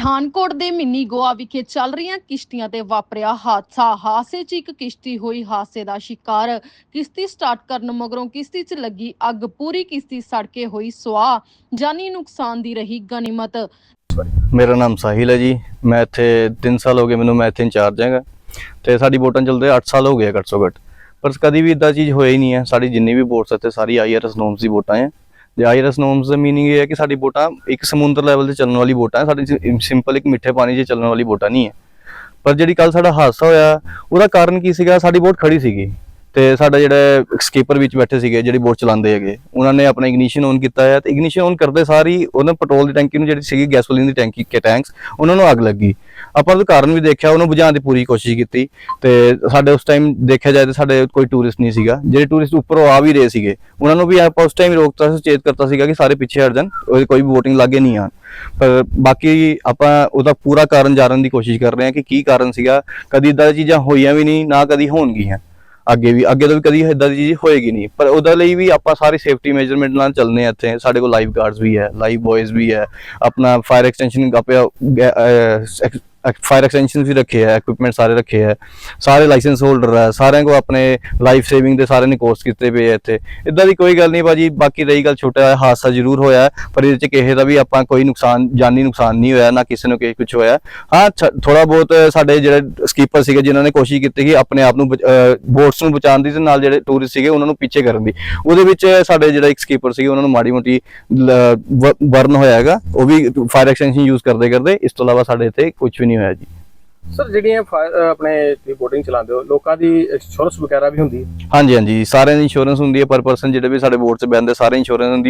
ਪਠਾਨਕੋਟ ਦੇ ਮਿੰਨੀ ਗੋਆ ਵਿਖੇ ਚੱਲ ਰਹੀਆਂ ਕਿਸ਼ਤੀਆਂ ਤੇ ਵਾਪਰਿਆ ਹਾਦਸਾ। ਹਾਦਸੇ 'ਚ ਇੱਕ ਕਿਸ਼ਤੀ ਹੋਈ, ਹਾਦਸੇ ਦਾ ਸ਼ਿਕਾਰ ਕਿਸ਼ਤੀ ਸਟਾਰਟ ਕਰਨ ਮਗਰੋਂ ਕਿਸ਼ਤੀ 'ਚ ਲੱਗੀ ਅੱਗ, ਪੂਰੀ ਕਿਸ਼ਤੀ ਸੜ ਕੇ ਹੋਈ ਸੁਆਹ, ਜਾਨੀ ਨੁਕਸਾਨ ਦੀ ਰਹੀ ਗਨੀਮਤ। ਮੇਰਾ ਨਾਮ ਸਾਹਿਲ ਹੈ ਜੀ। ਮੈਂ ਇੱਥੇ 3 ਸਾਲ ਹੋ ਗਏ ਮੈਨੂੰ, ਮੈਂ ਇੱਥੇ ਇੰਚਾਰਜ ਹੈਗਾ। ਤੇ ਸਾਡੀ ਬੋਟਾਂ ਚੱਲਦੇ 8 ਸਾਲ ਹੋ ਗਏ ਆ ਘੱਟ ਤੋਂ ਘੱਟ। ਪਰ ਕਦੀ ਵੀ ਇਦਾਂ ਚੀਜ਼ ਹੋਈ ਨਹੀਂ ਹੈ। ਸਾਡੀ ਜਿੰਨੀ ਵੀ ਬੋਟਸ ਇੱਥੇ ਸਾਰੀ ਆਈਆਰਐਸ ਨੋਮਸ ਦੀ ਬੋਟਾਂ ਹੈ ਤੇ ਆਈਆਰਐਸ ਨੋਮਸ ਦਾ ਮੀਨਿੰਗ ਇਹ ਹੈ ਕਿ ਸਾਡੀ ਬੋਟਾਂ ਇੱਕ ਸਮੁੰਦਰ ਲੈਵਲ ਤੇ ਚੱਲਣ ਵਾਲੀ ਬੋਟਾਂ ਸਾਡੀ ਸਿੰਪਲ ਇੱਕ ਮਿੱਠੇ ਪਾਣੀ 'ਚ ਚੱਲਣ ਵਾਲੀ ਬੋਟਾਂ ਨਹੀਂ ਹੈ। ਪਰ ਜਿਹੜੀ ਕੱਲ ਸਾਡਾ ਹਾਦਸਾ ਹੋਇਆ, ਉਹਦਾ ਕਾਰਨ ਕੀ ਸੀਗਾ? ਸਾਡੀ ਬੋਟ ਖੜੀ ਸੀਗੀ। ਤੇ ਸਾਡਾ ਜਿਹੜਾ ਸਕੀਪਰ ਵਿੱਚ ਬੈਠੇ ਸੀਗੇ, ਜਿਹੜੀ ਬੋਟ ਚਲਾਉਂਦੇ ਹੈਗੇ, ਉਹਨਾਂ ਨੇ ਆਪਣਾ ਇਗਨੀਸ਼ਨ ਔਨ ਕੀਤਾ ਹੈ ਤੇ ਇਗਨੀਸ਼ਨ ਔਨ ਕਰਦੇ ਸਾਰੀ ਉਹਨਾਂ ਪੈਟਰੋਲ ਦੀ ਟੈਂਕੀ ਨੂੰ ਜਿਹੜੀ ਸੀਗੀ ਗੈਸੋਲੀਨ ਦੀ ਟੈਂਕੀ ਕੇ ਟੈਂਕਸ ਉਹਨਾਂ ਨੂੰ ਅੱਗ ਲੱਗੀ। ਆਪਾਂ ਉਹਦਾ ਕਾਰਨ ਵੀ ਦੇਖਿਆ, ਉਹਨੂੰ ਬੁਝਾਉਣ ਦੀ ਪੂਰੀ ਕੋਸ਼ਿਸ਼ ਕੀਤੀ, ਤੇ ਸਾਡੇ ਉਸ ਟਾਈਮ ਦੇਖਿਆ ਜਾਏ ਤਾਂ ਸਾਡੇ ਕੋਈ ਟੂਰਿਸਟ ਨਹੀਂ ਸੀਗਾ। ਜਿਹੜੇ ਟੂਰਿਸਟ ਉੱਪਰੋਂ ਆ ਵੀ ਰਹੇ ਸੀਗੇ, ਉਹਨਾਂ ਨੂੰ ਵੀ ਆਪਾਂ ਉਸ ਟਾਈਮ ਰੋਕਤਾ ਸੀ ਚੇਤ ਕਰਤਾ ਸੀਗਾ ਕਿ ਸਾਰੇ ਪਿੱਛੇ ਹਟ ਜਾਣ, ਉਹਦੀ ਕੋਈ ਵੀ ਵੋਟਿੰਗ ਲਾਗੇ ਨਹੀਂ ਆਣ ਪਰ ਬਾਕੀ ਆਪਾਂ ਉਹਦਾ ਪੂਰਾ ਕਾਰਨ ਜਾਣਨ ਦੀ ਕੋਸ਼ਿਸ਼ ਕਰ ਰਹੇ ਹਾਂ ਕਿ ਕੀ ਕਾਰਨ ਸੀਗਾ, ਕਦੀ ਇਦਾਂ ਦੀਆਂ ਚੀਜ਼ਾਂ ਹੋਈਆਂ ਵੀ ਨਹੀਂ, ਨਾ ਕਦੀ ਹੋਣਗੀਆਂ। ਅੱਗੇ ਵੀ, ਅੱਗੇ ਤੋਂ ਵੀ ਕਦੀ ਇਦਾਂ ਦੀ ਚੀਜ਼ ਹੋਏਗੀ ਨਹੀਂ। ਪਰ ਉਹਦੇ ਲਈ ਵੀ ਆਪਾਂ ਸਾਰੇ ਸੇਫਟੀ ਮੇਜਰਮੈਂਟ ਨਾਲ ਚੱਲਨੇ ਆ ਇੱਥੇ। ਸਾਡੇ ਕੋਲ ਲਾਈਫ ਗਾਰਡਸ ਵੀ ਹੈ ਲਾਈਫ ਬॉयਜ਼ ਵੀ ਹੈ। ਆਪਣਾ ਫਾਇਰ ਐਕਸਟੈਂਸ਼ਨ ਆਪਿਆ ਫਾਇਰ ਐਕਸਟੈਂਸ਼ਨ ਵੀ ਰੱਖੇ ਹੈ ਇਕਵਿਪਮੈਂਟ ਸਾਰੇ ਰੱਖੇ ਹੈ ਸਾਰੇ ਲਾਇਸੈਂਸ ਹੋਲਡਰ ਹੈ ਸਾਰਿਆਂ ਕੋ ਆਪਣੇ ਲਾਈਫ ਸੇਵਿੰਗ ਦੇ ਸਾਰਿਆਂ ਨੇ ਕੋਰਸ ਕੀਤੇ ਪਏ ਆ ਇੱਥੇ। ਇਦਾਂ ਦੀ ਕੋਈ ਗੱਲ ਨਹੀਂ ਬਾਜੀ ਬਾਕੀ ਰਹੀ ਗੱਲ ਛੋਟਾ ਹਾਦਸਾ ਜ਼ਰੂਰ ਹੋਇਆ, ਪਰ ਇਹਦੇ ਚ ਕਿਸੇ ਦਾ ਵੀ ਆਪਾਂ ਕੋਈ ਨੁਕਸਾਨ, ਜਾਨੀ ਨੁਕਸਾਨ ਨਹੀਂ ਹੋਇਆ, ਨਾ ਕਿਸੇ ਨੂੰ ਕਿਸੇ ਕੁਝ ਹੋਇਆ। ਹਾਂ ਥੋੜਾ ਬਹੁਤ ਸਾਡੇ ਜਿਹੜੇ ਸਕੀਪਰ ਸੀਗੇ, ਜਿਨ੍ਹਾਂ ਨੇ ਕੋਸ਼ਿਸ਼ ਕੀਤੀ ਕਿ ਆਪਣੇ ਆਪ ਨੂੰ ਬੋਟਸ ਨੂੰ ਬਚਾਉਣ ਦੀ ਤੇ ਨਾਲ ਜਿਹੜੇ ਟੂਰਿਸਟ ਸੀਗੇ, ਉਹਨਾਂ ਨੂੰ ਪਿੱਛੇ ਕਰਨ ਦੀ। ਉਹਦੇ ਵਿੱਚ ਸਾਡੇ ਜਿਹੜਾ ਇੱਕ ਸਕੀਪਰ ਸੀਗੇ, ਉਹਨਾਂ ਨੂੰ ਮਾੜੀ ਮੋਟੀ ਬਰਨ ਹੋਇਆ ਹੈਗਾ। ਉਹ ਵੀ ਫਾਇਰ ਐਕਸਟੈਂਸ਼ਨ ਯੂਜ਼ ਕਰਦੇ ਕਰਦੇ ਇਸ ਤੋਂ ਇਲਾਵਾ ਸਾਡੇ ਇੱਥੇ ਕੁਝ ਵੀ ਨਹੀਂ ਹੋਇਆ ਜੀ। ਸਰ ਜਿਹੜੀਆਂ ਫਾਇਰ- ਅਹ ਆਪਣੇ ਤੁਸੀਂ ਬੋਟਿੰਗ ਚਲਾਉਂਦੇ ਹੋ ਲੋਕਾਂ ਦੀ ਇੰਸ਼ੋਰੈਂਸ ਵਗੈਰਾ ਵੀ ਹੁੰਦੀ ਹੈ? ਹਾਂਜੀ ਹਾਂਜੀ। ਸਾਰਿਆਂ ਦੀ ਇੰਸ਼ੋਰੈਂਸ ਹੁੰਦੀ ਹੈ ਪਰ ਪਰਸਨ ਜਿਹੜੇ ਵੀ ਸਾਡੇ ਬੋਰਡ 'ਚ ਬੈੰਦੇ ਸਾਰੇ ਇੰਸ਼ੋਰੈਂਸ ਹੁੰਦੀ ਹੈ।